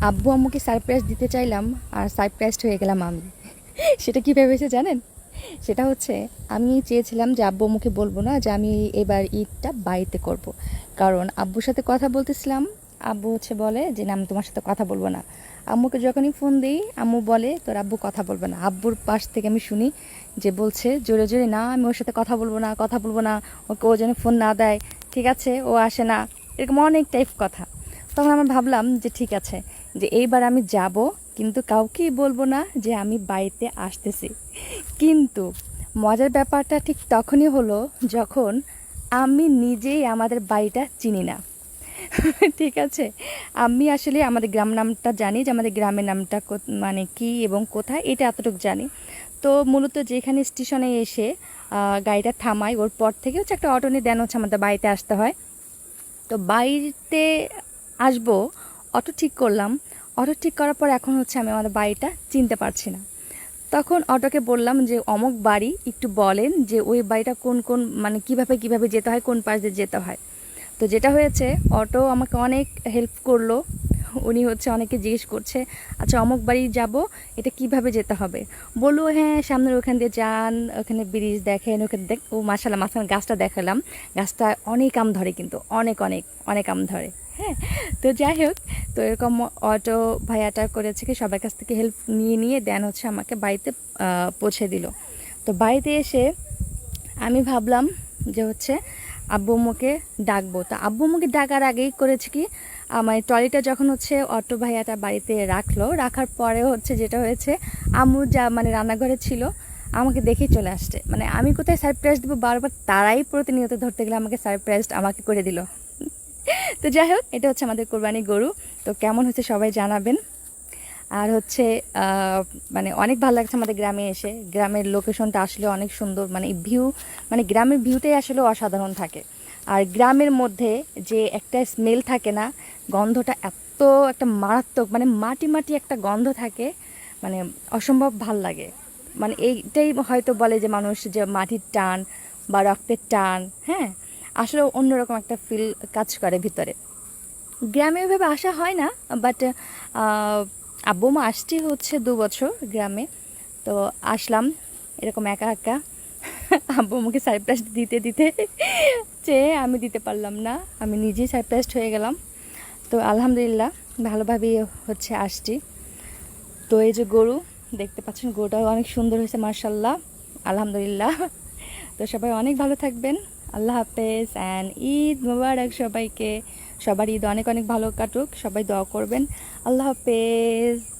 আব্বু আম্মুকে সারপ্রাইজ দিতে চাইলাম আর সারপ্রাইজড হয়ে গেলাম আমি। সেটা কী ভেবেছে জানেন? সেটা হচ্ছে আমি চেয়েছিলাম যে আব্বু আম্মুকে বলব না যে আমি এবার ঈদটা বাড়িতে করব। কারণ আব্বুর সাথে কথা বলতেছিলাম, আব্বু হচ্ছে বলে যে না, আমি তোমার সাথে কথা বলব না। আম্মুকে যখনই ফোন দিই, আম্মু বলে, তোর আব্বু কথা বলবে না। আব্বুর পাশ থেকে আমি শুনি যে বলছে, জোরে জোরে না, আমি ওর সাথে কথা বলব না, কথা বলব না। ওকে ও যেন ফোন না দেয়। ঠিক আছে, ও আসে না। এরকম অনেক টাইপ কথা। তখন আমরা ভাবলাম যে ঠিক আছে যে এইবার আমি যাব, কিন্তু কাউকেই বলব না যে আমি বাড়িতে আসতেছি। কিন্তু মজার ব্যাপারটা ঠিক তখনই হলো যখন আমি নিজেই আমাদের বাড়িটা চিনি না। ঠিক আছে? আমি আসলে আমাদের গ্রাম নামটা জানি যে আমাদের গ্রামের নামটা মানে কি এবং কোথায়, এটা এতটুকু জানি। তো মূলত যেখানে স্টেশনে এসে গাড়িটা থামাই, ওর পর থেকে হচ্ছে একটা অটো নিয়ে দেন হচ্ছে আমাদের বাড়িতে আসতে হয়। তো বাড়িতে আসব অটো ঠিক করলাম। অটো ঠিক করার পর এখন হচ্ছে আমি আমাদের বাড়িটা চিনতে পারছি না। তখন অটোকে বললাম যে, অমুক বাড়ি, একটু বলেন যে, ওই বাড়িটা কোন কোন মানে কীভাবে কীভাবে যেতে হয়, কোন পাশ দিয়ে যেতে হয়? তো যেটা হয়েছে, অটো আমাকে অনেক হেল্প করল। উনি হচ্ছে অনেকে জিজ্ঞেস করছে আচ্ছা অমুক বাড়ি যাব, এটা কীভাবে যেতে হবে? বলল হ্যাঁ সামনের ওখান দিয়ে যান, ওখানে ব্রিজ দেখেন, ওখানে দেখ ও মাসাল্লাহ মাঝখানে গাছটা দেখালাম। গাছটা অনেক আম ধরে কিন্তু, অনেক অনেক অনেক আম ধরে। হ্যাঁ তো যাই হোক, তো এরকম অটো ভাইয়াটা করেছে কি, সবার কাছ থেকে হেল্প নিয়ে নিয়ে দেন হচ্ছে আমাকে বাড়িতে পৌঁছে দিল। তো বাড়িতে এসে আমি ভাবলাম যে হচ্ছে আব্বু আম্মুকে ডাকবো। তো আব্বু আম্মুকে ডাকার আগেই করেছে কি, আমার ট্রলিটা যখন হচ্ছে অটো ভাইয়াটা বাড়িতে রাখল, রাখার পরে হচ্ছে যেটা হয়েছে, আম্মু যা মানে রান্নাঘরে ছিল, আমাকে দেখেই চলে আসছে। মানে আমি কোথায় সারপ্রাইজ দেবো? বারবার তারাই প্রতিনিয়ত ধরতে গেলে আমাকে সারপ্রাইজ আমাকে করে দিল। তো যাই হোক, এটা হচ্ছে আমাদের কোরবানি গরু। তো কেমন হচ্ছে সবাই জানাবেন। আর হচ্ছে মানে অনেক ভালো লাগছে আমাদের গ্রামে এসে। গ্রামের লোকেশনটা আসলে অনেক সুন্দর মানে ভিউ মানে গ্রামের ভিউটাই আসলে অসাধারণ থাকে। আর গ্রামের মধ্যে যে একটা স্মেল থাকে না, গন্ধটা এত একটা মারাত্মক মানে মাটি মাটি একটা গন্ধ থাকে মানে অসম্ভব ভালো লাগে। মানে এইটাই হয়তো বলে যে মানুষ যে মাটির টান বা রক্তের টান হ্যাঁ? আসলে অন্যরকম একটা ফিল কাজ করে ভিতরে। গ্রামে ওইভাবে আসা হয় না বাট আব্বু, মা আসছি হচ্ছে দু বছর গ্রামে। তো আসলাম, এরকম একা একা। আব্বু আমাকে সারপ্রাইজ দিতে দিতে চেয়ে আমি দিতে পারলাম না, আমি নিজেই সারপ্রাইজড হয়ে গেলাম। তো আলহামদুলিল্লাহ, ভালোভাবেই হচ্ছে আসছি। তো এই যে গরু, দেখতে পাচ্ছেন গরুটাও অনেক সুন্দর হয়েছে মার্শাল্লাহ আলহামদুলিল্লাহ। তো সবাই অনেক ভালো থাকবেন। আল্লাহ হাফেজ অ্যান্ড ঈদ মুবারক সবাইকে। সবার ঈদ অনেক অনেক ভালো কাটুক, সবাই দোয়া করবেন। আল্লাহ হাফেজ।